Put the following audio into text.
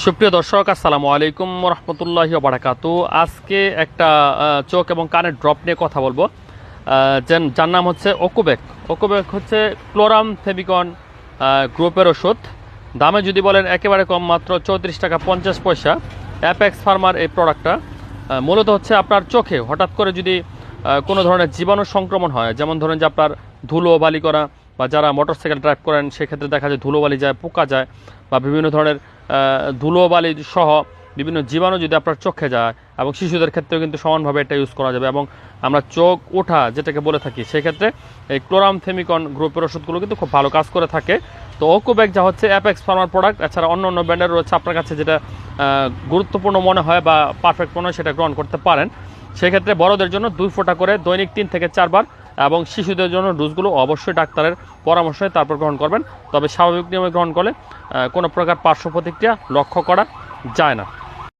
সুপ্রিয় দর্শক, আসসালামু আলাইকুম রহমতুল্লাহি বারাকাতু আজকে একটা চোখ এবং কানের ড্রপ নিয়ে কথা বলব। যার নাম হচ্ছে ওকোবেক ওকোবেক হচ্ছে ক্লোরাম ফেবিকন গ্রুপের ওষুধ। দামে যদি বলেন একেবারে কম মাত্র চৌত্রিশ টাকা পঞ্চাশ পয়সা। অ্যাপেক্স ফার্মার এই প্রোডাক্টটা মূলত হচ্ছে আপনার চোখে। হঠাৎ করে যদি কোনো ধরনের জীবাণু সংক্রমণ হয়, যেমন ধরেন যে আপনার ধুলো বালি করা বা যারা মোটরসাইকেল ড্রাইভ করেন, সেক্ষেত্রে দেখা যায় ধুলোবালি যায়, পোকা যায় বা বিভিন্ন ধরনের ধুলোবালি সহ বিভিন্ন জীবাণু যদি আপনার চোখে যায় এবং শিশুদের ক্ষেত্রেও কিন্তু সমানভাবে এটা ইউজ করা যাবে এবং আমরা চোখ ওঠা যেটাকে বলে থাকি, সেক্ষেত্রে এই ক্লোরাম ফেমিকন গ্রুপের ওষুধগুলো কিন্তু খুব ভালো কাজ করে থাকে। তো ওকোব্যাক যা হচ্ছে অ্যাপেক্স ফার্মার প্রোডাক্ট এছাড়া অন্য অন্য ব্র্যান্ডের রয়েছে আপনার কাছে যেটা গুরুত্বপূর্ণ মনে হয় বা পারফেক্ট মনে হয় সেটা গ্রহণ করতে পারেন। সেক্ষেত্রে বড়দের জন্য দুই ফোঁটা করে দৈনিক তিন থেকে চারবার এবং শিশুদের জন্য ডোজগুলো অবশ্যই ডাক্তারের পরামর্শে তারপর গ্রহণ করবেন। তবে স্বাভাবিক নিয়মে গ্রহণ করলে কোনো প্রকার পার্শ্ব প্রতিক্রিয়া লক্ষ্য করা যায় না।